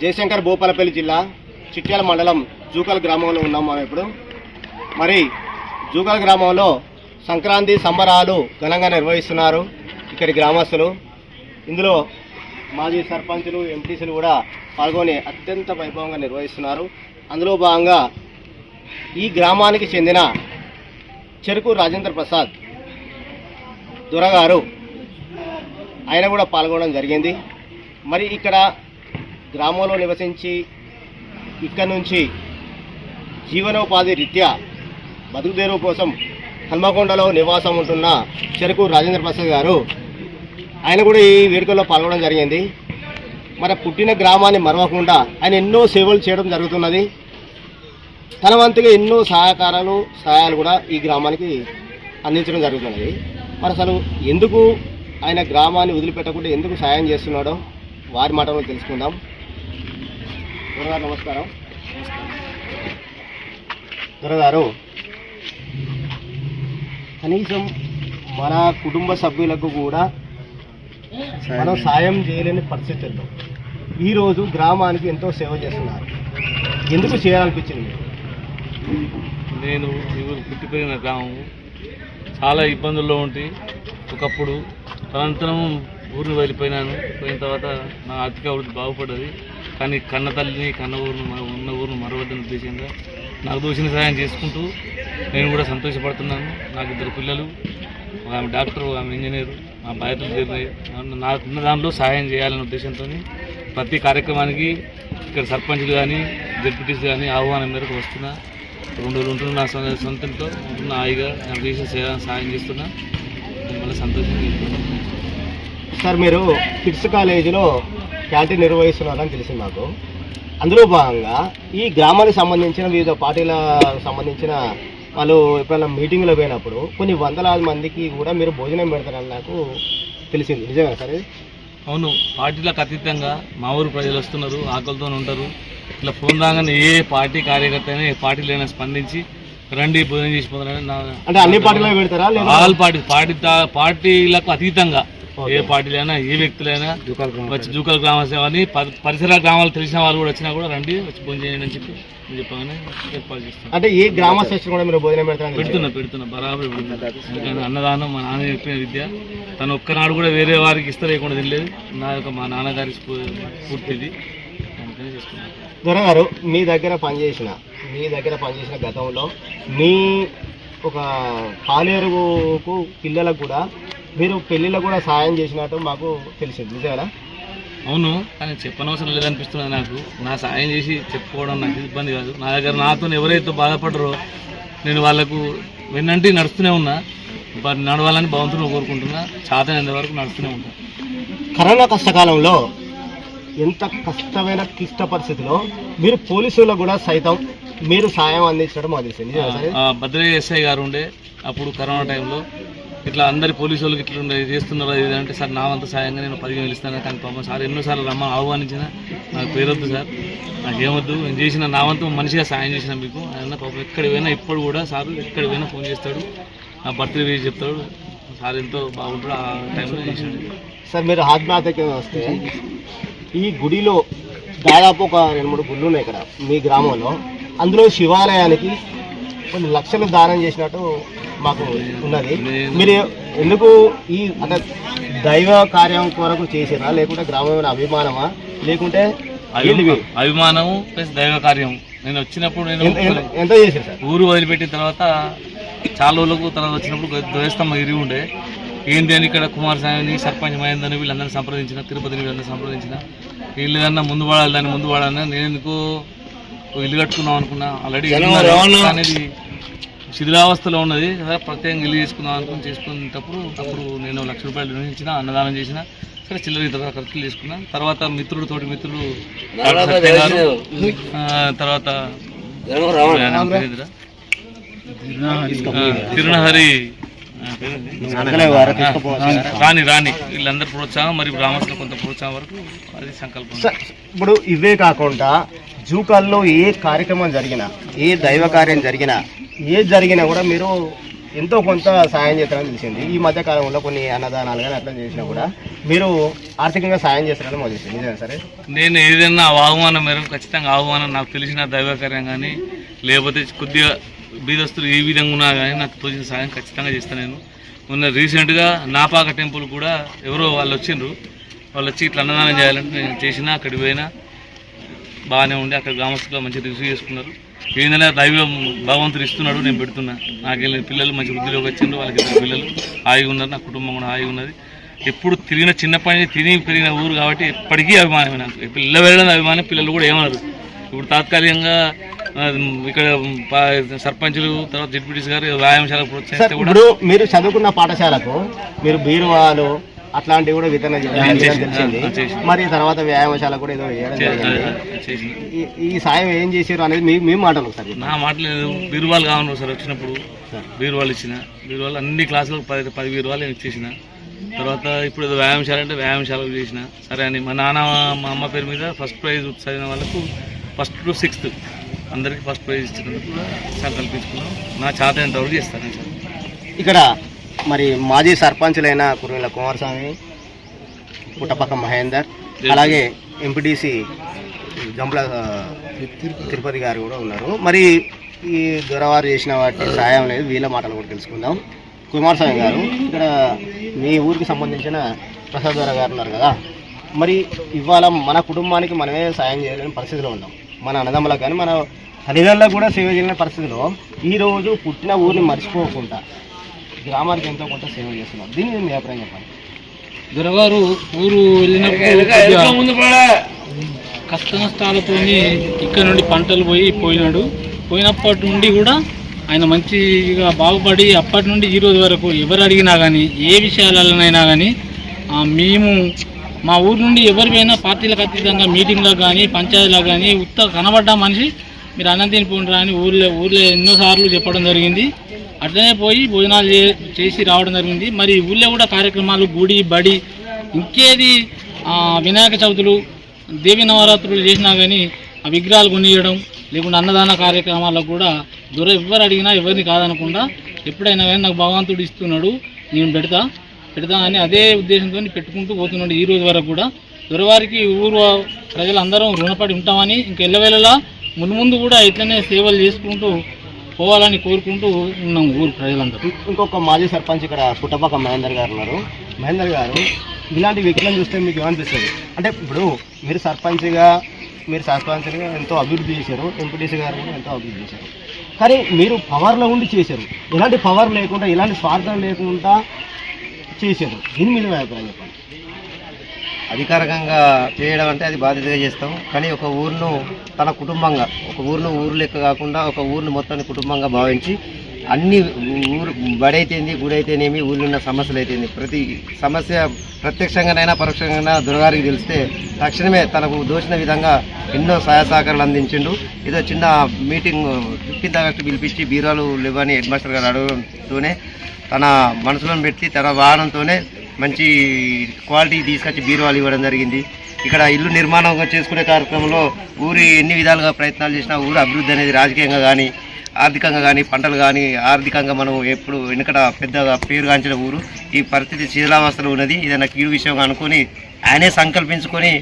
జయశంకర్ భూపాలపల్లి జిల్లా చిట్యాల మండలం జూకల్ గ్రామంలో ఉన్నాం మనం ఇప్పుడు. మరి జూకల్ గ్రామంలో సంక్రాంతి సంబరాలు ఘనంగా నిర్వహిస్తున్నారు ఇక్కడి గ్రామస్తులు. ఇందులో మాజీ సర్పంచులు ఎంపీసీలు కూడా పాల్గొని అత్యంత వైభవంగా నిర్వహిస్తున్నారు. అందులో భాగంగా ఈ గ్రామానికి చెందిన చెరుకు రాజేంద్ర ప్రసాద్ దొరగారు ఆయన కూడా పాల్గొనడం జరిగింది. మరి ఇక్కడ గ్రామంలో నివసించి ఇక్కడి నుంచి జీవనోపాధి రీత్యా బతుకుదేరు కోసం హన్మకొండలో నివాసం ఉంటున్న చెరుకు రాజేంద్ర ప్రసాద్ గారు ఆయన కూడా ఈ వేడుకల్లో పాల్గొనడం జరిగింది. మన పుట్టిన గ్రామాన్ని మరవకుండా ఆయన ఎన్నో సేవలు చేయడం జరుగుతున్నది. తన వంతుగా ఎన్నో సహకారాలు సహాయాలు కూడా ఈ గ్రామానికి అందించడం జరుగుతున్నది. మరి అసలు ఎందుకు ఆయన గ్రామాన్ని వదిలిపెట్టకుండా ఎందుకు సాయం చేస్తున్నాడో వారి మాటలో తెలుసుకుందాం. దొరగారు నమస్కారం. దొరగారు కనీసం మన కుటుంబ సభ్యులకు కూడా మనం సాయం చేయలేని పరిస్థితుల్లో ఈరోజు గ్రామానికి ఎంతో సేవ చేస్తున్నారు. ఎందుకు చేయాలనిపించింది? నేను ఈ ఊరు పుట్టి పెరిగిన గ్రామం చాలా ఇబ్బందుల్లో ఉండి ఒకప్పుడు అనంతరం ఊరిని వెళ్ళిపోయినాను పోయిన తర్వాత నా ఆర్థిక అభివృద్ధి బాగుపడ్డది. కానీ కన్న తల్లిని కన్న ఊరును ఉన్న ఊరును మరవద్దని ఉద్దేశంగా నాకు దోషిన సహాయం చేసుకుంటూ నేను కూడా సంతోషపడుతున్నాను. నాకు ఇద్దరు పిల్లలు ఆమె డాక్టర్ ఆమె ఇంజనీర్ మా బాధ్యతలు తీరినాయి నాకున్న దాంట్లో సహాయం చేయాలనే ఉద్దేశంతో ప్రతి కార్యక్రమానికి ఇక్కడ సర్పంచ్లు కానీ జడ్పీటీస్ కానీ ఆహ్వానం మేరకు వస్తున్నా. రెండు రోజులు నా సొంతంతో ఉంటున్న హాయిగా నాకు చేసిన సేవ సహాయం చేస్తున్నా. మళ్ళీ సంతోషంగా సార్ మీరు కిడ్స్ కాలేజీలో క్యాంటీన్ నిర్వహిస్తున్నారని తెలిసింది మాకు. అందులో భాగంగా ఈ గ్రామానికి సంబంధించిన వివిధ పార్టీలకు సంబంధించిన వాళ్ళు ఎప్పుడైనా మీటింగ్లో పోయినప్పుడు కొన్ని వందలాది మందికి కూడా మీరు భోజనం పెడతారని నాకు తెలిసింది. నిజమే సార్? అవును. పార్టీలకు అతీతంగా మా ఊరు ప్రజలు వస్తున్నారు ఆకలితో ఉంటారు. ఇట్లా ఫోన్ రాగానే ఏ పార్టీ కార్యకర్త అయినా ఏ పార్టీలైనా స్పందించి రండి భోజనం చేసిపోతారని అంటే అన్ని పార్టీలో పెడతారా? ఆల్ పార్టీ పార్టీ పార్టీలకు అతీతంగా ఏ పార్టీలైనా ఏ వ్యక్తులైనా వచ్చి జూకల్ గ్రామ సేవ అని పరిసర గ్రామాలు తెలిసిన వాళ్ళు కూడా వచ్చినా కూడా రండి వచ్చి భోజనం చేయండి అని చెప్పి నేను చెప్పగానే ఏర్పాటు చేస్తాను. అంటే ఏ గ్రామస్థ కూడా మీరు భోజనం తెలిసింది. పెడుతున్నా పెడుతున్నా బరాబర్ పెడుతున్నా. ఎందుకంటే అన్నదానం మా నాన్న చెప్పిన విద్య. తను ఒక్కనాడు కూడా వేరే వారికి ఇస్తే లేకుండా తినలేదు. నా యొక్క మా నాన్నగారి చేస్తున్నాను దొరగారు మీ దగ్గర పనిచేసిన మీ దగ్గర పనిచేసిన గతంలో మీ ఒక పాలేరుకు పిల్లలకు కూడా మీరు పెళ్ళిళ్ళకు కూడా సాయం చేసినట్టు మాకు తెలిసింది నిజమేనా? అవును కానీ చెప్పనవసరం లేదనిపిస్తున్నది నాకు. నా సాయం చేసి చెప్పుకోవడం నాకు ఇబ్బంది కాదు. నా దగ్గర నాతో ఎవరైతే బాధపడరో నేను వాళ్ళకు వెన్నంటి నడుస్తూనే ఉన్నా. నడవాలని భగవంతుని కోరుకుంటున్నా. చాతనేంత వరకు నడుస్తూనే ఉంటాను కరోనా కష్టకాలంలో ఎంత కష్టమైన క్లిష్ట పరిస్థితిలో మీరు పోలీసులకు కూడా సైతం మీరు సాయం అందించడం? ఆ, భద్రయ్య ఎస్ఐ గారు ఉండే అప్పుడు కరోనా టైంలో ఇట్లా అందరి పోలీసు వాళ్ళకి ఇట్లా చేస్తున్నారు ఇది అంటే సార్ నా వంత సాయంగా నేను పదిహేను వేలు ఇస్తాను కానీ పాపం సార్ ఎన్నోసార్లు రమ్మ ఆహ్వానించిన నాకు పేరొద్దు సార్. నాకు ఏమొద్దు నేను చేసిన నా వంతు మనిషిగా సాయం చేసిన మీకు. ఆయన పాపం ఎక్కడ పోయినా ఇప్పుడు కూడా సార్ ఎక్కడ పోయినా ఫోన్ చేస్తాడు నా బర్త్డే వేసి చెప్తాడు. సార్ ఎంతో బాగుంటాడు ఆ టైంలో చేసాడు సార్ మీరు ఆత్మహత్యకి వస్తే ఈ గుడిలో దాదాపు ఒక రెండు మూడు గుళ్ళు ఉన్నాయి ఇక్కడ మీ గ్రామంలో. అందులో శివాలయానికి కొన్ని లక్షలు దానం చేసినట్టు మాకు ఉన్నది. మీరు ఎందుకు ఈ అంటే దైవ కార్యం కొరకు చేసిరా? లేకుంటే గ్రామమైన అభిమానమా? లేకుంటే అభిమానం ప్లస్ దైవ కార్యం. నేను వచ్చినప్పుడు నేను ఎంత- సార్? ఊరు వదిలిపెట్టిన తర్వాత చాలా రోజులకు తర్వాత వచ్చినప్పుడు ధ్వజస్తంభం ఇరిగి ఉండే. ఏంటి అని ఇక్కడ కుమారస్వామిని సర్పంచ్ మహేందర్ని వీళ్ళందరినీ సంప్రదించిన తిరుపతిని వీళ్ళందరినీ సంప్రదించిన. వీళ్ళు ఏదన్నా ముందు వాడాలి దాన్ని ముందు వాడాలని నేను ఎందుకు ఇల్లు కట్టుకుందాం అనుకున్నా. ఆల్రెడీ అనేది శిథిలావస్థలో ఉన్నది. కదా, ప్రత్యేకంగా ఇల్లు చేసుకుందాం అనుకుని చేసుకునేటప్పుడు అప్పుడు నేను లక్ష రూపాయలు నిర్ణయించిన అన్నదానం చేసిన సరే చిల్లర ఇతర ఖర్చులు చేసుకున్నా. తర్వాత మిత్రుడు తోటి మిత్రుడు తర్వాత ఆయన రాణి రాణి వీళ్ళందరూ ప్రోత్సాహం మరి గ్రామస్తులు కొంత ప్రోత్సాహం వరకు అది సంకల్పం. ఇప్పుడు ఇవే కాకుండా జూకాల్లో ఏ కార్యక్రమం జరిగినా ఏ దైవ కార్యం జరిగినా ఏ జరిగినా కూడా మీరు ఎంతో కొంత సాయం చేస్తారని తెలిసింది. ఈ మధ్య కాలంలో కొన్ని అన్నదానాలు కానీ అట్లా చేసినా కూడా మీరు ఆర్థికంగా సాయం చేస్తారని మాకు తెలిసింది. నిజమే సరే? నేను ఏదైనా ఆహ్వానం మేరకు ఖచ్చితంగా ఆహ్వానం నాకు తెలిసిన దైవకార్యం కానీ లేకపోతే కొద్దిగా బీదస్తులు ఏ విధంగా ఉన్నా కానీ నాకు తోచిన సాయం ఖచ్చితంగా చేస్తాను నేను. మొన్న రీసెంట్గా నాపాక టెంపుల్ కూడా ఎవరో వాళ్ళు వచ్చిండ్రు. వాళ్ళు వచ్చి ఇట్లా అన్నదానం చేయాలంటే నేను చేసినా అక్కడికి పోయినా బాగానే ఉండి అక్కడ గ్రామస్తులు మంచిగా రిసీవ్ చేసుకున్నారు. ఏంటంటే దైవం భగవంతుడు ఇస్తున్నాడు నేను పెడుతున్నా. నాకు వెళ్ళిన పిల్లలు మంచి వృద్ధిలోకి వచ్చిండ్రు వాళ్ళకి ఇద్దరు పిల్లలు. హాయిగా ఉన్నారు నా కుటుంబం కూడా హాయిగా ఉన్నది. ఎప్పుడు తిరిగిన చిన్నప్పటి నుంచి తిని పెరిగిన ఊరు కాబట్టి ఎప్పటికీ అభిమానమే నాకు. ఇప్పుడు వెళ్ళడం అభిమానం పిల్లలు కూడా ఏమన్నారు ఇప్పుడు తాత్కాలికంగా ఇక్కడ సర్పంచులు తర్వాత డిప్యూటీస్ గారు వ్యాయామశాల సార్ ప్రోత్సహిస్తే ఇప్పుడు మీరు చదువుకున్న పాఠశాలకు మీరు బీరువాలు అట్లాంటివి కూడా వితరణ తెలిసింది. మరి తర్వాత వ్యాయామశాల కూడా ఏదో ఈ- సాయం ఏం చేశారు అనేది మీ మీ మాటలు చెప్పండి. నా మాటలేదు బీరువాలు కావాలి సార్ వచ్చినప్పుడు సార్. బీరువాలు ఇచ్చిన బీరువాలు అన్ని క్లాసులకు పది పది బీరువాలు నేను ఇచ్చేసిన తర్వాత ఇప్పుడు ఏదో వ్యాయామశాల అంటే వ్యాయామశాలకు చేసిన సరే అని మా నాన్న మా అమ్మ పేరు మీద ఫస్ట్ ప్రైజ్ చదివిన వాళ్ళకు ఫస్ట్ టు సిక్స్త్ అందరికీ ఫస్ట్ ప్రైజ్ ఇచ్చినందుకు కూడా సంకల్పించుకున్నాం. నా చేత ఎంతవరకు చేస్తాను. సార్ ఇక్కడ మరి మాజీ సర్పంచులైన కుర్మీల కుమారస్వామి పుట్టపక్క మహేందర్ అలాగే ఎంపీటీసీ జంపల ఆ, తిరుపతి గారు కూడా ఉన్నారు. మరి ఈ దొరవారు చేసిన వాటి సాయం లేదు వీళ్ళ మాటలు కూడా తెలుసుకుందాం. కుమారస్వామి గారు ఇక్కడ మీ ఊరికి సంబంధించిన ప్రసాద్ గారు ఉన్నారు కదా. మరి ఇవాళ మన కుటుంబానికి మనమే సాయం చేయలేని పరిస్థితిలో ఉన్నాం. మన అన్నదమ్ములకు కానీ మన తల్లిదండ్రులకు కూడా సేవ చేయలేని పరిస్థితిలో ఈ రోజు పుట్టిన ఊరిని మర్చిపోకుండా గ్రామానికి ఎంతో కొంత సేవ చేస్తున్నారు. దీని మీద మీ అభిప్రాయం చెప్పండి. దొరగారు ఊరు కష్ట నష్టాలతో ఇక్కడ నుండి పంటలు పోయి పోయినాడు. పోయినప్పటి నుండి కూడా ఆయన మంచిగా బాగుపడి అప్పటి నుండి ఈ రోజు వరకు ఎవరు అడిగినా కానీ ఏ విషయాలలోనైనా కానీ మేము మా ఊరు నుండి ఎవరికైనా పార్టీలకు అతీతంగా మీటింగ్లో కానీ పంచాయతీలో కానీ ఉత్త కనబడ్డ మనిషి మీరు అన్నం తినిపోండిరా అని ఊర్లో ఊర్లో ఎన్నోసార్లు చెప్పడం జరిగింది. అట్లనే పోయి భోజనాలు చే చేసి రావడం జరిగింది. మరి ఊళ్ళో కూడా కార్యక్రమాలు గుడి బడి ఇంకేది వినాయక చవితులు దేవి నవరాత్రులు చేసినా కానీ ఆ విగ్రహాలు కొనియడం లేకుంటే అన్నదాన కార్యక్రమాలకు కూడా దూరం ఎవరు అడిగినా ఎవరిని కాదనకుండా ఎప్పుడైనా కానీ నాకు భగవంతుడు ఇస్తున్నాడు నేను పెడతా. పెడదామని అదే ఉద్దేశంతో పెట్టుకుంటూ పోతున్నాడు ఈ రోజు వరకు కూడా. దొరవారికి ఊరు ప్రజలందరం రుణపడి ఉంటామని ఇంక ఎల్లవేళలా ముందు ముందు కూడా ఇట్లనే సేవలు చేసుకుంటూ పోవాలని కోరుకుంటూ ఉన్నాం ఊరు ప్రజలందరూ. ఇంకొక మాజీ సర్పంచ్ ఇక్కడ పుట్టపక్క మహేందర్ గారు ఉన్నారు. మహేందర్ గారు ఇలాంటి వ్యక్తులను చూస్తే మీకు ఏమనిపిస్తుంది? అంటే ఇప్పుడు మీరు సర్పంచ్గా మీరు సర్పంచ్గా ఎంతో అభివృద్ధి చేశారు ఎంపీటీసీ గారు కూడా ఎంతో అభివృద్ధి చేశారు. కానీ మీరు పవర్లో ఉండి చేశారు. ఎలాంటి పవర్ లేకుండా ఎలాంటి స్వార్థం లేకుండా చేశారు. దీని మీద అభిప్రాయం చెప్పండి. అధికారికంగా చేయడం అంటే అది బాధ్యతగా చేస్తాం. కానీ ఒక ఊరును తన కుటుంబంగా ఒక ఊరును ఊరు లెక్క కాకుండా ఒక ఊరిని మొత్తాన్ని కుటుంబంగా భావించి అన్ని ఊరు బడైతేంది గుడైతేనేమి ఊళ్ళో ఉన్న సమస్యలు అయితేంది ప్రతి సమస్య ప్రత్యక్షంగానైనా పరోక్షంగా దొరగారికి తెలిస్తే తక్షణమే తనకు దోచిన విధంగా ఎన్నో సహాయ సహకారాలు అందించిండు. ఏదో చిన్న మీటింగ్ ఫిఫ్టీన్త్ ఆగస్టు పిలిపించి బీరాలు లేవని హెడ్ మాస్టర్ గారు అడగడంతోనే తన మనసులను పెట్టి తన వాహనంతోనే మంచి క్వాలిటీ తీసుకొచ్చి బీరువాలు ఇవ్వడం జరిగింది. ఇక్కడ ఇల్లు నిర్మాణం చేసుకునే కార్యక్రమంలో ఊరి ఎన్ని విధాలుగా ప్రయత్నాలు చేసినా ఊరు అభివృద్ధి అనేది రాజకీయంగా కానీ ఆర్థికంగా కానీ పంటలు కానీ ఆర్థికంగా మనం ఎప్పుడు వెనుకట పెద్దగా పేరుగాంచిన ఊరు. ఈ పరిస్థితి శిథిలావస్థలో ఉన్నది. ఏదైనా కీడు విషయం అనుకొని ఆయనే సంకల్పించుకొని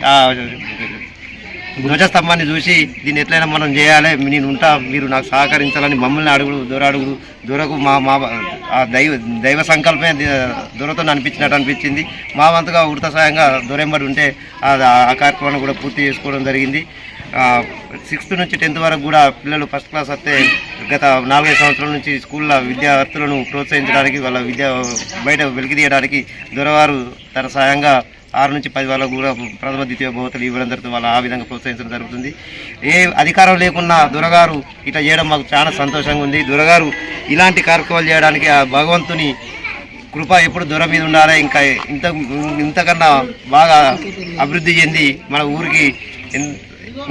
ధ్వజస్తంభాన్ని చూసి దీన్ని ఎట్లయినా మనం చేయాలి నేను ఉంటా మీరు నాకు సహకరించాలని మమ్మల్ని అడుగుడు దూరాడుగుడు అడుగుడు దొరకు మా మా ఆ దైవ దైవ సంకల్పమే దూరతో దొరతో అనిపించినట్టు అనిపించింది. మా వంతుగా ఉడత సాయంగా ఉంటే ఆ కార్యక్రమాన్ని కూడా పూర్తి చేసుకోవడం జరిగింది. సిక్స్త్ నుంచి టెన్త్ వరకు కూడా పిల్లలు ఫస్ట్ క్లాస్ వస్తే గత నాలుగైదు సంవత్సరాల నుంచి స్కూల్లో విద్యార్థులను ప్రోత్సహించడానికి వాళ్ళ విద్య బయట వెలికి తీయడానికి దొరవారు తన సాయంగా ఆరు నుంచి పది వాళ్ళకు కూడా ప్రథమ ద్వితీయ బహుమతులు ఇవ్వడం జరుగుతుంది వాళ్ళు ఆ విధంగా ప్రోత్సహించడం జరుగుతుంది. ఏ అధికారం లేకున్నా దొరగారు ఇట్లా చేయడం మాకు చాలా సంతోషంగా ఉంది. దొరగారు ఇలాంటి కార్యక్రమాలు చేయడానికి ఆ భగవంతుని కృప ఎప్పుడు దొర మీద ఉండాలి. ఇంకా ఇంత ఇంతకన్నా బాగా అభివృద్ధి చెంది మన ఊరికి ఎన్-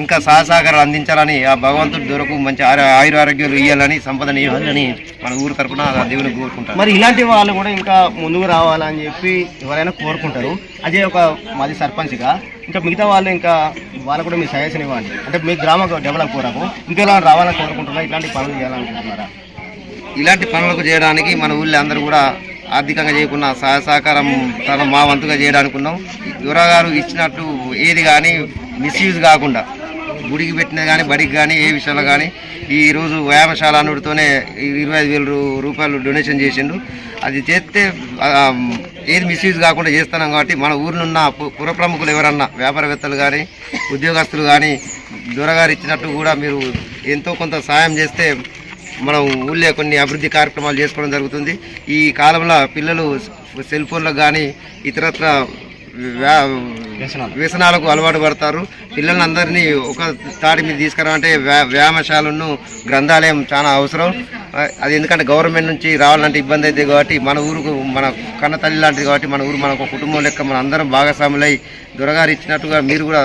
ఇంకా సహసహకారాలు అందించాలని ఆ భగవంతుడు దొరకు మంచి ఆయుర ఆరోగ్యాలు ఇవ్వాలని సంపదను ఇవ్వాలని మన ఊరు తరపున ఆ దేవుని కోరుకుంటారు. మరి ఇలాంటి వాళ్ళు కూడా ఇంకా ముందుకు రావాలని చెప్పి ఎవరైనా కోరుకుంటారు. అదే ఒక మాది సర్పంచ్గా. ఇంకా మిగతా వాళ్ళు ఇంకా వాళ్ళు కూడా మీ సజెషన్ ఇవ్వండి. అంటే మీ గ్రామం డెవలప్ కోరకు ఇంకెలా రావాలని కోరుకుంటున్నారా? ఇట్లాంటి పనులు చేయాలనుకుంటున్నారా? ఇలాంటి పనులకు చేయడానికి మన ఊళ్ళో అందరూ కూడా ఆర్థికంగా చేయకుండా సహకారం తన మా వంతుగా చేయడానికి ఉన్నాం గారు ఇచ్చినట్టు ఏది కానీ మిస్యూజ్ కాకుండా గుడికి పెట్టినది కానీ బడికి కానీ ఏ విషయంలో కానీ ఈరోజు వ్యాయామశాల అనుడితోనే ఇరవై ఐదు వేల రూపాయలు డొనేషన్ చేసిండు. అది చేస్తే ఏది మిస్యూజ్ కాకుండా చేస్తున్నాం కాబట్టి మన ఊరినున్న పు- పుర ప్రముఖులు ఎవరన్నా వ్యాపారవేత్తలు కానీ ఉద్యోగస్తులు కానీ దొరగారు ఇచ్చినట్టు కూడా మీరు ఎంతో కొంత సాయం చేస్తే మనం ఊళ్ళో కొన్ని అభివృద్ధి కార్యక్రమాలు చేసుకోవడం జరుగుతుంది. ఈ కాలంలో పిల్లలు సెల్ ఫోన్లకు కానీ ఇతరత్ర వ్యసనాలకు అలవాటు పడతారు. పిల్లలందరినీ ఒక తాటి మీద తీసుకురావాలంటే వ్యా- వ్యాయామశాలను గ్రంథాలయం చాలా అవసరం. అది ఎందుకంటే గవర్నమెంట్ నుంచి రావాలంటే ఇబ్బంది అవుతుంది కాబట్టి మన ఊరుకు మన కన్న తల్లి లాంటిది కాబట్టి మన ఊరు మన ఒక కుటుంబం లెక్క మన అందరం భాగస్వాములై దొరగారు ఇచ్చినట్టుగా మీరు కూడా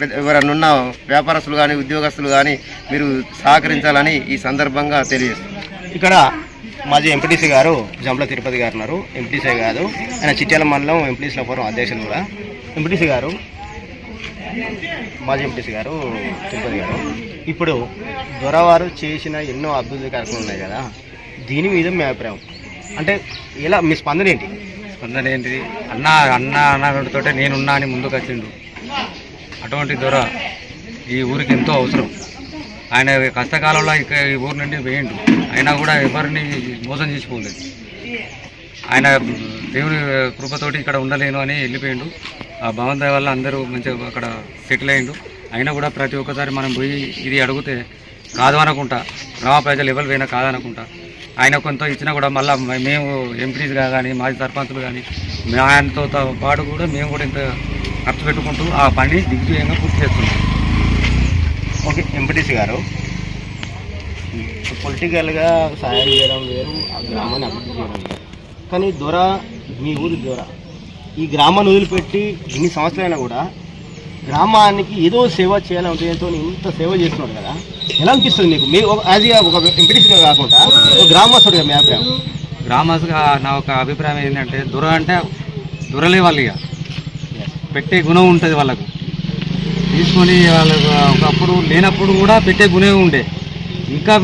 పెద్ద- ఎవరన్నా ఉన్న వ్యాపారస్తులు కానీ ఉద్యోగస్తులు కానీ మీరు సహకరించాలని ఈ సందర్భంగా తెలియజేస్తారు ఇక్కడ మాజీ ఎంపీటీసీ గారు జంపల తిరుపతి గారు ఉన్నారు. ఎంపీటీసీ కాదు. ఆయన చిట్యాల మండలం ఎంపీటీసీల ఫోరం అధ్యక్షులు కూడా. ఎంపీటీసీ గారు మాజీ ఎంపీటీసీ గారు తిరుపతి గారు. ఇప్పుడు దొరవారు చేసిన ఎన్నో అభివృద్ధి కార్యక్రమాలు ఉన్నాయి కదా. దీని మీద మీ అభిప్రాయం? అంటే ఎలా మీ స్పందన ఏంటి? స్పందన ఏంటిది? అన్న అన్న అన్నతోటే నేనున్నా అని ముందుకు వచ్చిండు అటువంటి దొర ఈ ఊరికి ఎంతో అవసరం. ఆయన కష్టకాలంలో ఇక ఈ ఊరు నుండి వేయండు అయినా కూడా ఎవరిని మోసం చేసిపోలేదు ఆయన దేవుని కృపతోటి ఇక్కడ ఉండలేను అని వెళ్ళిపోయిండు. ఆ భవన్ వల్ల అందరూ మంచిగా అక్కడ సెటిల్ అయ్యిండు అయినా కూడా ప్రతి ఒక్కసారి మనం పోయి ఇది అడిగితే కాదు అనుకుంటా. గ్రామ ప్రజలు ఎవరు పోయినా కాదనుకుంటా ఆయన కొంత ఇచ్చినా కూడా మళ్ళీ మేము ఎంపీగా కానీ మాజీ సర్పంచులు కానీ ఆయనతో పాటు కూడా మేము కూడా ఇంత ఖర్చు పెట్టుకుంటూ ఆ పని దిగ్విజయంగా పూర్తి చేస్తున్నాం. ఓకే ఎంపీటీసీ గారు. పొలిటికల్గా సాయం చేయడం వేరు ఆ గ్రామాన్ని అభివృద్ధి చేయడం వేరు. కానీ దొర మీ ఊరి దొర ఈ గ్రామాన్ని వదిలిపెట్టి ఇన్ని సంవత్సరాలైనా కూడా గ్రామానికి ఏదో సేవ చేయాలని ఉద్దేశంతో ఇంత సేవ చేస్తున్నాడు కదా ఎలా అనిపిస్తుంది మీకు మీ యాజ్ ఒక ఎంపీటీసీగా కాకుండా ఒక గ్రామస్తుడిగా మీ అభిప్రాయం? గ్రామస్తుగా నా ఒక అభిప్రాయం ఏంటంటే దొర అంటే దొరలే వాళ్ళు ఇక పెట్టే గుణం ఉంటుంది వాళ్ళకు. తీసుకొని వాళ్ళకు ఒకప్పుడు లేనప్పుడు కూడా పెట్టే గుణం ఉండే. ఇంకా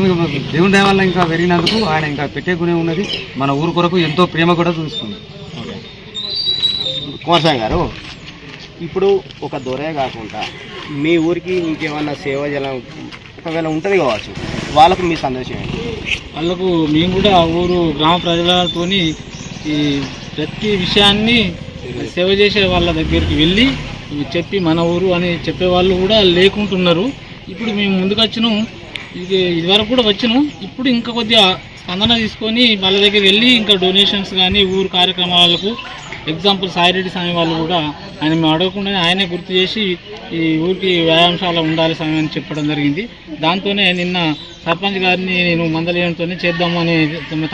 దేవుని దయ వల్ల ఇంకా పెరిగినందుకు ఆయన ఇంకా పెట్టే గుణం ఉన్నది. మన ఊరు కొరకు ఎంతో ప్రేమ కూడా చూస్తుంది ఓకే. కుమారస్వామి గారు ఇప్పుడు ఒక దొరే కాకుండా మీ ఊరికి ఇంకేమన్నా సేవ జలం ఒకవేళ ఉంటుంది కావచ్చు వాళ్ళకు మీ సందేశం ఏంటి? వాళ్ళకు మేము కూడా ఆ ఊరు గ్రామ ప్రజలతోని ఈ ప్రతి విషయాన్ని సేవ చేసే వాళ్ళ దగ్గరికి వెళ్ళి చెప్పి మన ఊరు అని చెప్పే వాళ్ళు కూడా లేకుంటున్నారు. ఇప్పుడు మేము ముందుకు వచ్చినాం. ఇది ఇదివరకు కూడా వచ్చినాం. ఇప్పుడు ఇంకా కొద్దిగా స్పందన తీసుకొని వాళ్ళ దగ్గరికి వెళ్ళి ఇంకా డొనేషన్స్ కానీ ఊరు కార్యక్రమాలకు ఎగ్జాంపుల్ సాయిరెడ్డి స్వామి వాళ్ళు కూడా ఆయన మేము అడగకుండానే ఆయనే గుర్తు చేసి ఈ ఊరికి వ్యాయామశాల ఉండాలి స్వామి అని చెప్పడం జరిగింది. దాంతోనే నిన్న సర్పంచ్ గారిని నేను మందలేయంతోనే చేద్దాము అని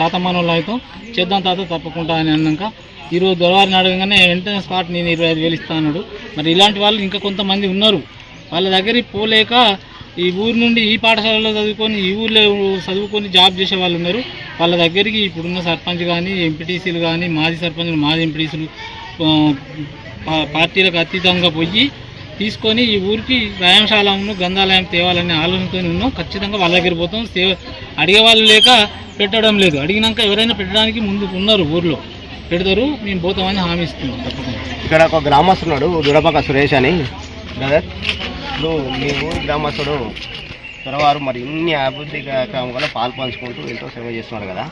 తాత అయితే చేద్దాం తాత తప్పకుండా అని అన్నాక ఈరోజు దొరవారిని అడగగానే వెంటనే స్పాట్ నేను ఇరవై ఐదు వేలు ఇస్తాను మరి ఇలాంటి వాళ్ళు ఇంకా కొంతమంది ఉన్నారు. వాళ్ళ దగ్గరికి పోలేక ఈ ఊరు నుండి ఈ పాఠశాలలో చదువుకొని ఈ ఊర్లో చదువుకొని జాబ్ చేసే వాళ్ళు ఉన్నారు. వాళ్ళ దగ్గరికి ఇప్పుడున్న సర్పంచ్ కానీ ఎంపీటీసీలు కానీ మాజీ సర్పంచులు మాజీ ఎంపీటీసీలు పార్టీలకు అతీతంగా పోయి తీసుకొని ఈ ఊరికి వ్యాయామశాలను గ్రంథాలయం తేవాలనే ఆలోచనతో ఉన్నాం. ఖచ్చితంగా వాళ్ళ దగ్గర పోతాం. సేవ అడిగే వాళ్ళు లేక పెట్టడం లేదు. అడిగినాక ఎవరైనా పెట్టడానికి ముందుకు ఉన్నారు ఊర్లో. పెడతారు మేము పోతామని హామీ ఇస్తున్నాం తప్పకుండా. ఇక్కడ ఒక గ్రామస్తున్నాడు దురపక సురేష్ అని. బ్రదర్ ఇప్పుడు మీ ఊరి గ్రామస్తుడు త్వరవారు మరి ఇన్ని అభివృద్ధి కార్యక్రమంలో పాలు పంచుకుంటూ ఎంతో సేవ చేస్తున్నారు కదా.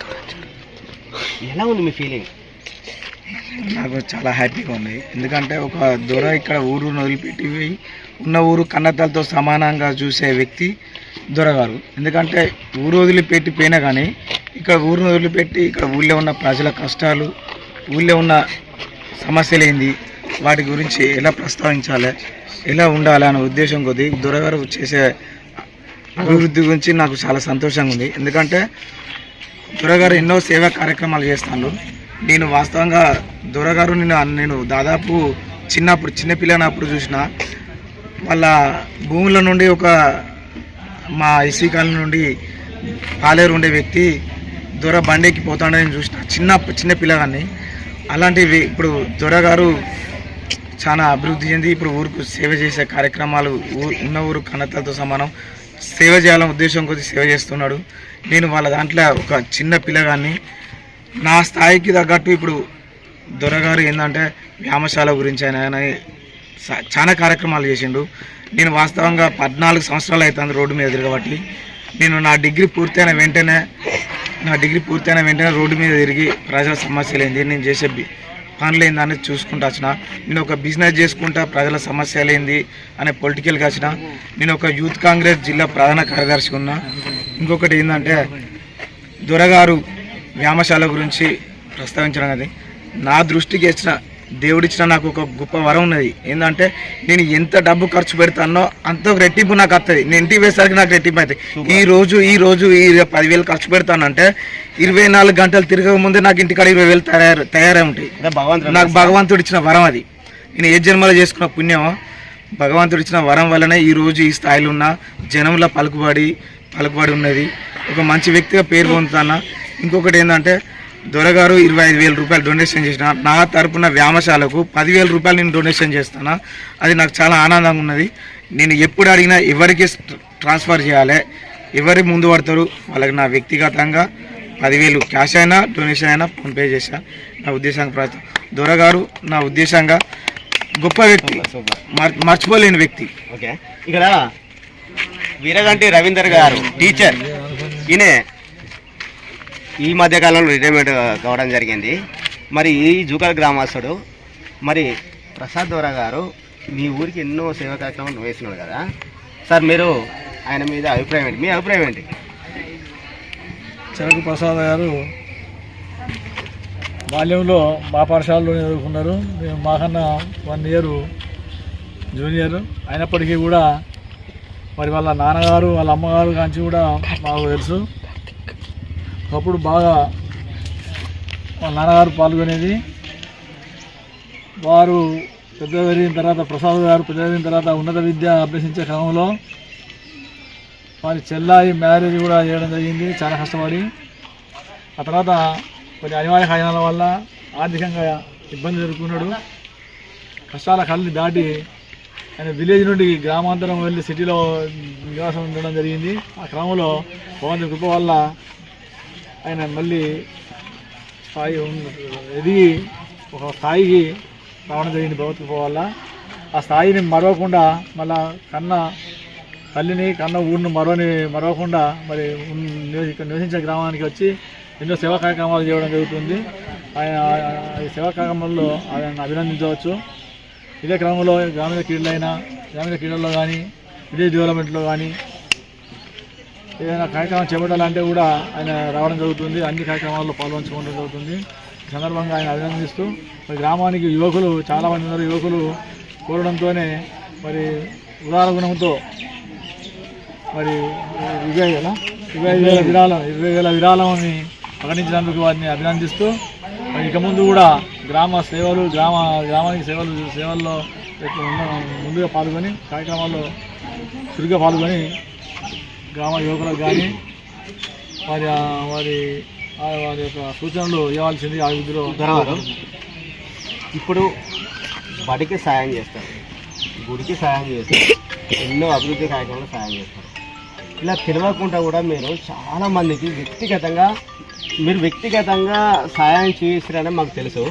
ఎలా ఉంది మీ ఫీలింగ్ నాకు చాలా హ్యాపీగా ఉంది. ఎందుకంటే ఒక దొర ఇక్కడ ఊరును వదిలిపెట్టి పోయి ఉన్న ఊరు కన్నతలతో సమానంగా చూసే వ్యక్తి దొరగారు. ఎందుకంటే ఊరు వదిలిపెట్టి పోయినా కానీ ఇక్కడ ఊరును వదిలిపెట్టి ఇక్కడ ఊళ్ళో ఉన్న ప్రజల కష్టాలు ఊళ్ళో ఉన్న సమస్యలు ఏంది వాటి గురించి ఎలా ప్రస్తావించాలి? ఎలా ఉండాలి అనే ఉద్దేశం కొద్ది దొరగారు చేసే అభివృద్ధి గురించి నాకు చాలా సంతోషంగా ఉంది. ఎందుకంటే దొరగారు ఎన్నో సేవా కార్యక్రమాలు చేస్తాను నేను వాస్తవంగా దొరగారు నేను నేను దాదాపు చిన్నప్పుడు చిన్నపిల్లనప్పుడు చూసిన వాళ్ళ భూముల నుండి ఒక మా ఎస్సీ కాలనీ నుండి పాలేరు ఉండే వ్యక్తి దొర బండికి పోతాడని చూసిన. చిన్న చిన్న పిల్లగాన్ని అలాంటివి ఇప్పుడు దొరగారు చాలా అభివృద్ధి చెంది ఇప్పుడు ఊరుకు సేవ చేసే కార్యక్రమాలు ఉన్న ఊరు కన్నతలతో సమానం. సేవ చేయాలనే ఉద్దేశం కొద్ది సేవ చేస్తున్నాడు. నేను వాళ్ళ దాంట్లో ఒక చిన్న పిల్లగాన్ని నా స్థాయికి తగ్గట్టు ఇప్పుడు దొరగారు ఏంటంటే వ్యామశాల గురించి ఆయన చాలా కార్యక్రమాలు చేసిండు. నేను వాస్తవంగా పద్నాలుగు సంవత్సరాలు అవుతుంది రోడ్డు మీద తిరగబట్టి. నేను నా డిగ్రీ పూర్తయిన వెంటనే నా డిగ్రీ పూర్తయిన వెంటనే రోడ్డు మీద తిరిగి ప్రజల సమస్యలు ఏంది నేను చేసే పనులు ఏంది అనేది చూసుకుంటూ వచ్చిన. నేను ఒక బిజినెస్ చేసుకుంటా ప్రజల సమస్యలు ఏంది అనే పొలిటికల్గా వచ్చిన. నేను ఒక యూత్ కాంగ్రెస్ జిల్లా ప్రధాన కార్యదర్శి ఉన్నా. ఇంకొకటి ఏంటంటే దొరగారు వ్యామశాల గురించి ప్రస్తావించడం అది. నా దృష్టికి వచ్చిన దేవుడిచ్చిన నాకు ఒక గొప్ప వరం ఉన్నది. ఏంటంటే నేను ఎంత డబ్బు ఖర్చు పెడతానో అంత రెట్టింపు నాకు వస్తుంది నేను ఇంటికి వేసరికి నాకు రెట్టింపు అవుతుంది ఈ రోజు ఈ రోజు ఈ పదివేలు ఖర్చు పెడతానంటే ఇరవై నాలుగు గంటలు తిరగక ముందే నాకు ఇంటికాడ ఇరవై వేలు తయారు తయారై ఉంటాయి. నాకు భగవంతుడు ఇచ్చిన వరం అది. నేను ఏ జన్మలో చేసుకున్న పుణ్యం భగవంతుడు ఇచ్చిన వరం వల్లనే ఈ రోజు ఈ స్థాయిలో ఉన్న జనంలో పలుకుబడి పలుకుబడి ఉన్నది. ఒక మంచి వ్యక్తిగా పేరు పొందుతానా? ఇంకొకటి ఏంటంటే దొరగారు ఇరవై ఐదు వేల రూపాయలు డొనేషన్ చేసిన. నా తరపున వ్యామశాలకు పదివేల రూపాయలు నేను డొనేషన్ చేస్తాను? అది నాకు చాలా ఆనందంగా ఉన్నది. నేను ఎప్పుడు అడిగినా ఎవరికి ట్రాన్స్ఫర్ చేయాలి? ఎవరు ముందు పడతారు? వాళ్ళకి నా వ్యక్తిగతంగా పదివేలు క్యాష్ అయినా డొనేషన్ అయినా ఫోన్పే చేశా. నా ఉద్దేశంగా ప్రయత్నం. దొరగారు నా ఉద్దేశంగా గొప్ప వ్యక్తి. మర్చిపోలేని వ్యక్తి. ఓకే. ఇక్కడ వీరగంటి రవీందర్ గారు టీచర్. ఈయన ఈ మధ్యకాలంలో రిటైర్మెంట్ కావడం జరిగింది. మరి ఈ జూకల్ గ్రామస్తుడు మరి ప్రసాద్ దోరా గారు మీ ఊరికి ఎన్నో సేవా కార్యక్రమాలు వేస్తున్నారు కదా. సార్ మీరు ఆయన మీద అభిప్రాయం ఏంటి? మీ అభిప్రాయం ఏంటి? చెరకు ప్రసాద్ గారు బాల్యంలో మా పాఠశాలలో చదువుకున్నారు. మేము మాకన్నా వన్ ఇయర్ జూనియర్. అయినప్పటికీ కూడా మరి వాళ్ళ నాన్నగారు వాళ్ళ అమ్మగారు కాంచి కూడా మాకు తెలుసు. ఒకప్పుడు బాగా మా నాన్నగారు పాల్గొనేది. వారు పెద్ద పెరిగిన తర్వాత ప్రసాద్ గారు పెద్ద పెరిగిన తర్వాత ఉన్నత విద్య అభ్యసించే క్రమంలో వారి చెల్లాయి మ్యారేజ్ కూడా చేయడం జరిగింది. చాలా కష్టపడి ఆ తర్వాత కొన్ని అనివార్య కారణాల వల్ల ఆర్థికంగా ఇబ్బంది ఎదుర్కొన్నాడు కష్టాల కళ్ళని దాటి ఆయన విలేజ్ నుండి గ్రామాంతరం వెళ్ళి సిటీలో నివాసం ఉండడం జరిగింది. ఆ క్రమంలో భగవంతుడి కృప వల్ల ఆయన మళ్ళీ స్థాయి ఎదిగి ఒక స్థాయికి రావడం జరిగింది భగవత్ వల్ల. ఆ స్థాయిని మరవకుండా మళ్ళా కన్న తల్లిని కన్న ఊరిని మరవని మరవకుండా మరి ఉన్- నివసించే గ్రామానికి వచ్చి ఎన్నో సేవా కార్యక్రమాలు చేయడం జరుగుతుంది. ఆయన సేవా కార్యక్రమాల్లో ఆయన అభినందించవచ్చు. ఇదే క్రమంలో గ్రామీణ క్రీడలైనా గ్రామీణ క్రీడల్లో కానీ విలేజ్ డెవలప్మెంట్లో కానీ ఏదైనా కార్యక్రమం చేపట్టాలంటే కూడా ఆయన రావడం జరుగుతుంది. అన్ని కార్యక్రమాల్లో పాల్గొంచుకోవడం జరుగుతుంది. ఈ సందర్భంగా ఆయన అభినందిస్తూ మరి గ్రామానికి యువకులు చాలామంది ఉన్నారు. యువకులు కోరడంతోనే మరి ఉదార గుణంతో మరి ఇరవై వేల ఇరవై వేల విరాళం ఇరవై వేల విరాళంని ప్రకటించినందుకు వారిని అభినందిస్తూ మరి ఇక ముందు కూడా గ్రామ సేవలు గ్రామ గ్రామానికి సేవలు సేవల్లో ముందుగా పాల్గొని కార్యక్రమాల్లో చురుగ్గా పాల్గొని గ్రామ యువకులకు కానీ వారి వారి వారి యొక్క సూచనలు ఇవ్వాల్సింది ఆ విధిలో ఇప్పుడు బడికి సాయం చేస్తారు. గుడికి సాయం చేస్తారు ఎన్నో అభివృద్ధి కార్యక్రమాలు సాయం చేస్తారు. ఇలా తెలియకుండా కూడా మీరు చాలా మందికి వ్యక్తిగతంగా మీరు వ్యక్తిగతంగా సాయం చేస్తారని మాకు తెలుసు.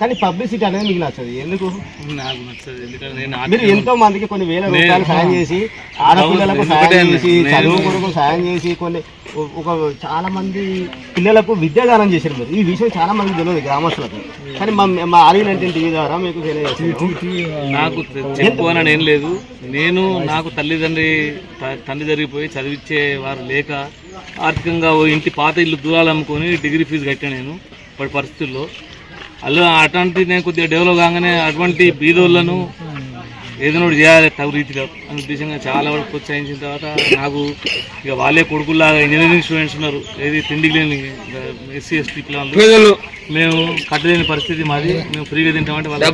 కానీ పబ్లిసిటీ అనేది మీకు నచ్చదు. ఎందుకు? నాకు నచ్చదు. ఎందుకంటే నేను మీరు ఎంతో మందికి కొన్ని వేల రూపాయలు సాయం చేసి ఆడపిల్లలకు సాయం చేసి చదువు కొరకు సాయం చేసి కొన్ని ఒ- ఒక చాలా మంది పిల్లలకు విద్యాదానం చేశారు మీరు. ఈ విషయం చాలా మంది తెలియదు గ్రామస్తులకు. కానీ మా మా ఆర్యన్ టీవీ ద్వారా మీకు నాకు చెప్పుకోవాలని ఏం లేదు. నేను నాకు తల్లిదండ్రి త- తండ్రి జరిగిపోయి చదివించే వారు లేక ఆర్థికంగా ఓ ఇంటి పాత ఇల్లు దూరాలు అమ్ముకొని డిగ్రీ ఫీజు కట్టాను నేను ఇప్పటి పరిస్థితుల్లో. అలా అటువంటి నేను కొద్దిగా డెవలప్ కాగానే అటువంటి బీదోళ్ళను ఏదైనా ఒకటి చేయాలి తగు రీతిలో. అనే ఉద్దేశంగా చాలా వరకు ప్రోత్సహించిన తర్వాత నాకు ఇక వాళ్ళే కొడుకుల్లాగా ఇంజనీరింగ్ స్టూడెంట్స్ ఉన్నారు. ఏది తిండికి లేని ఎస్సీ ఎస్టీ పిల్లలు. మేము కట్టలేని పరిస్థితి మాది. మేము ఫ్రీగా తింటామంటే వాళ్ళు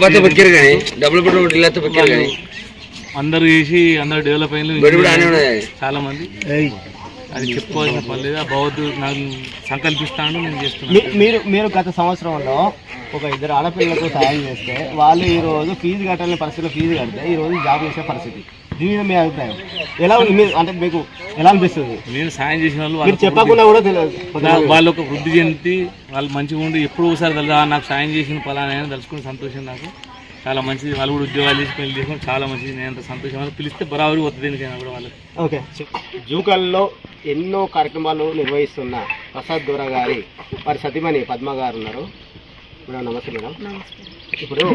అందరూ చేసి అందరూ డెవలప్ అయిన చాలా మంది. అది చెప్పుకోవాల్సిన పని లేదు? ఆ భగవద్దు నాకు సంకల్పిస్తాను నేను చేస్తున్నాను. మీరు మీరు గత సంవత్సరంలో ఒక ఇద్దరు ఆడపిల్లలకు సాయం చేస్తే వాళ్ళు ఈ రోజు ఫీజు కట్టాలని పరిస్థితిలో ఫీజు కడితే ఈ రోజు జాబ్ చేసే పరిస్థితి. దీని మీద మీ అభిప్రాయం? ఎలా ఉంది? మీరు అంటే మీకు ఎలా అనిపిస్తుంది? నేను సాయం చేసిన వాళ్ళు మీరు వాళ్ళకు చెప్పకుండా కూడా తెలియదు వాళ్ళు ఒక వృద్ధి చెంది వాళ్ళు మంచిగా ఉండి ఎప్పుడు ఒకసారి తెలుసు, "ఆ, నాకు సాయం చేసిన అని తలుచుకుని సంతోషం నాకు. చాలా మంచిది. వాళ్ళు కూడా ఉద్యోగాలు చేసి పెళ్ళి చేసుకుని చాలా మంచిది. నేను అంత సంతోషం వాళ్ళు పిలిస్తే బరాబరి వస్తుంది దేనికైనా కూడా వాళ్ళకి. ఓకే. జూకల్లో ఎన్నో కార్యక్రమాలు నిర్వహిస్తున్న ప్రసాద్ దూర గారి వారి సతీమణి పద్మ గారు ఉన్నారు. మేడం నమస్తే మేడం. ఇప్పుడు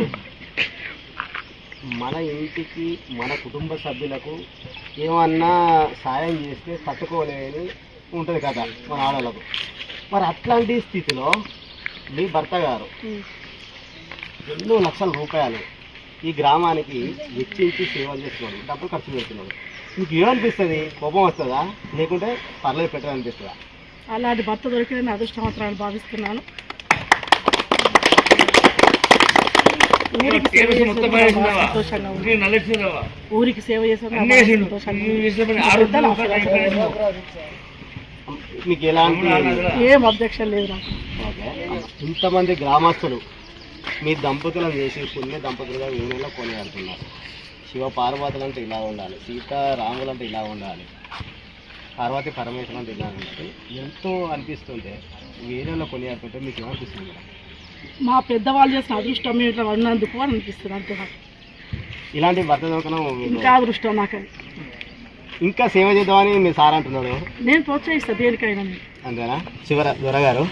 మన ఇంటికి మన కుటుంబ సభ్యులకు ఏమన్నా సాయం చేస్తే తట్టుకోలేని ఉంటుంది కదా మన ఆడవాళ్ళకు. మరి అట్లాంటి స్థితిలో మీ భర్త గారు ఎన్నో లక్షల రూపాయలు ఈ గ్రామానికి వెచ్చించి సేవ చేస్తున్నాడు డబ్బులు ఖర్చు పెడుతున్నాడు. మీకు ఏమనిపిస్తుంది? కోపం వస్తుందా? లేకుంటే పర్లేదు పెట్టాలనిపిస్తుందా అలాంటి భర్త దొరికిన నా అదృష్టవంతరాలు భావిస్తున్నాను. ఊరికి సేవ ఆశీర్వదించారు. మీకు ఎలాంటి ఏం అబ్జెక్షన్ లేదు నాకు. ఓకే. ఇంతమంది గ్రామస్తులు మీ దంపతులను చేసి పుణ్య దంపతులుగా యూనియన్లో కొనియాడుతున్నారు. శివ పార్వతులు అంటే ఇలా ఉండాలి. సీత రాములు అంటే ఇలా ఉండాలి. పార్వతి పరమేశ్వరం అంటే ఇలా ఉండాలి. ఎంతో అనిపిస్తుంటే యూనియన్లో కొనియాడుతుంటే మీకు ఏమనిపిస్తుంది మా పెద్దవాళ్ళు చేసిన అదృష్టం ఇట్లా ఉన్నందుకు అని అనిపిస్తుంది అంతే నాకు. ఇలాంటి భర్త దొరకడం ఇంకా అదృష్టం నాకు. ఇంకా సేవ చేద్దామని మీ సార్ అంటున్నాడు. నేను ప్రోత్సహిస్తాను దేనికైనా. అంతేనా? చివర దొరగారు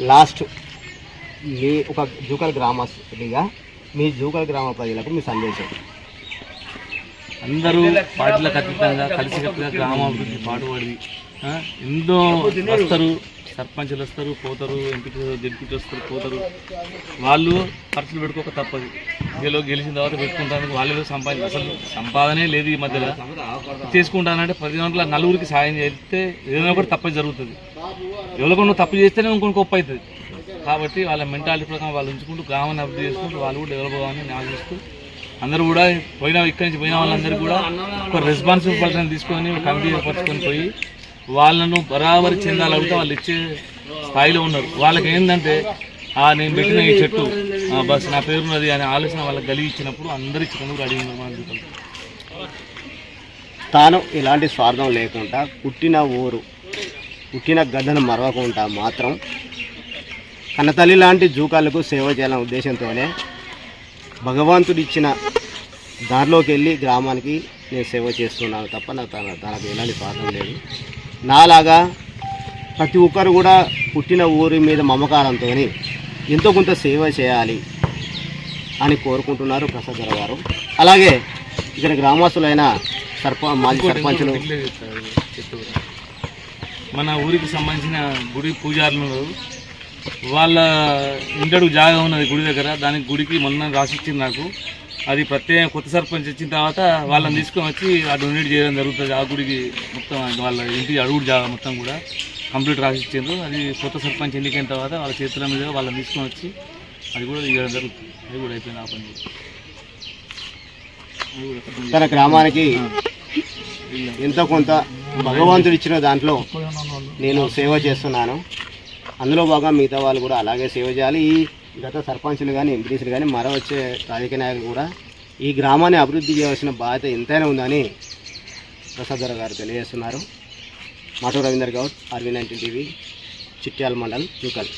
లాస్ట్ మీ ఒక జూకల్ గ్రామస్తుడిగా మీ జూకల్ గ్రామ ప్రజలకు మీ సందేశం. అందరూ పార్టీలకు అతీతంగా కలిసికట్టుగా గ్రామాభివృద్ధి పాటుపడి ఆ, ఎన్నో వస్తారు సర్పంచులు వస్తారు పోతారు ఎంపీటీ డెప్యూటీ వస్తారు పోతారు. వాళ్ళు ఖర్చులు పెట్టుకోక తప్పదు. గెలో గెలిచిన తర్వాత పెట్టుకుంటానికి వాళ్ళు సంపాదించి అసలు సంపాదనే లేదు ఈ మధ్యలో. చేసుకుంటానంటే ప్రతి గంటల నలుగురికి సాయం చేస్తే ఏదైనా ఒకటి తప్ప జరుగుతుంది. ఎవరికో తప్పు చేస్తేనే ఇంకొన్ని గొప్ప అవుతుంది. కాబట్టి వాళ్ళ మెంటాలిటీ ప్రకారం వాళ్ళు ఉంచుకుంటూ గ్రామాన్ని అభివృద్ధి చేసుకుంటూ వాళ్ళు కూడా డెవలప్ అవ్వాలని ఆశిస్తూ అందరూ కూడా పోయిన ఇక్కడి నుంచి పోయిన వాళ్ళందరూ కూడా ఒక రెస్పాన్సిబిలిటీని తీసుకొని ఒక కమిటీ ఏర్పరచుకొని పోయి వాళ్ళను బరాబరి చెందాలంటే వాళ్ళు ఇచ్చే స్థాయిలో ఉన్నారు వాళ్ళకి ఏంటంటే ఆ నేను పెట్టిన ఈ చెట్టు ఆ బస్ నా పేరున్నది అనే ఆలోచన వాళ్ళకి కలిగి ఇచ్చినప్పుడు అందరు ఉన్నారు మన జీవితంలో. తాను ఎలాంటి స్వార్థం లేకుండా పుట్టిన ఊరు పుట్టిన గడ్డను మరవకుండా మాత్రం కన్నతల్లి లాంటి జూకాలకు సేవ చేయాలనే ఉద్దేశంతోనే భగవంతుడు ఇచ్చిన దారిలోకి వెళ్ళి గ్రామానికి నేను సేవ చేస్తున్నాను తప్ప నాకు తన తనకు ఎలాంటి స్వార్థం లేదు నాలాగా ప్రతి ఒక్కరు కూడా పుట్టిన ఊరి మీద మమకారంతో ఎంతో కొంత సేవ చేయాలి అని కోరుకుంటున్నారు ప్రసాద్ గారు అలాగే ఇక్కడ గ్రామస్తులైన సర్ప మాజీ సర్పంచులు. మన ఊరికి సంబంధించిన గుడి పూజారులు వాళ్ళ ఇంటడుగు జాగా ఉన్నది గుడి దగ్గర. దానికి గుడికి మొన్న రాసిచ్చింది నాకు. అది ప్రత్యేక కొత్త సర్పంచ్ వచ్చిన తర్వాత వాళ్ళని తీసుకొని వచ్చి ఆ డొనేట్ చేయడం జరుగుతుంది. ఆ గుడికి మొత్తం వాళ్ళ ఇంటి అడుగుడు జాగా మొత్తం కూడా కంప్లీట్ రాసిచ్చిండ్రు. అది కొత్త సర్పంచ్ ఎన్నికైన తర్వాత వాళ్ళ చేతుల మీద వాళ్ళని తీసుకొని వచ్చి అది కూడా ఇవ్వడం జరుగుతుంది. అది కూడా అయిపోయింది ఆ పని తన గ్రామానికి ఎంతో కొంత భగవంతుడు ఇచ్చిన దాంట్లో నేను సేవ చేస్తున్నాను. అందులో భాగంగా మిగతా వాళ్ళు కూడా అలాగే సేవ చేయాలి. ఈ గత సర్పంచులు కానీ ఎంపీటీసీలు కానీ మరో వచ్చే రాజకీయ నాయకులు కూడా ఈ గ్రామాన్ని అభివృద్ధి చేయాల్సిన బాధ్యత ఎంతైనా ఉందని ప్రసాద్ గారు తెలియజేస్తున్నారు. మాటూ Ravinder Goud RV nineteen TV Chityal mandal Jukal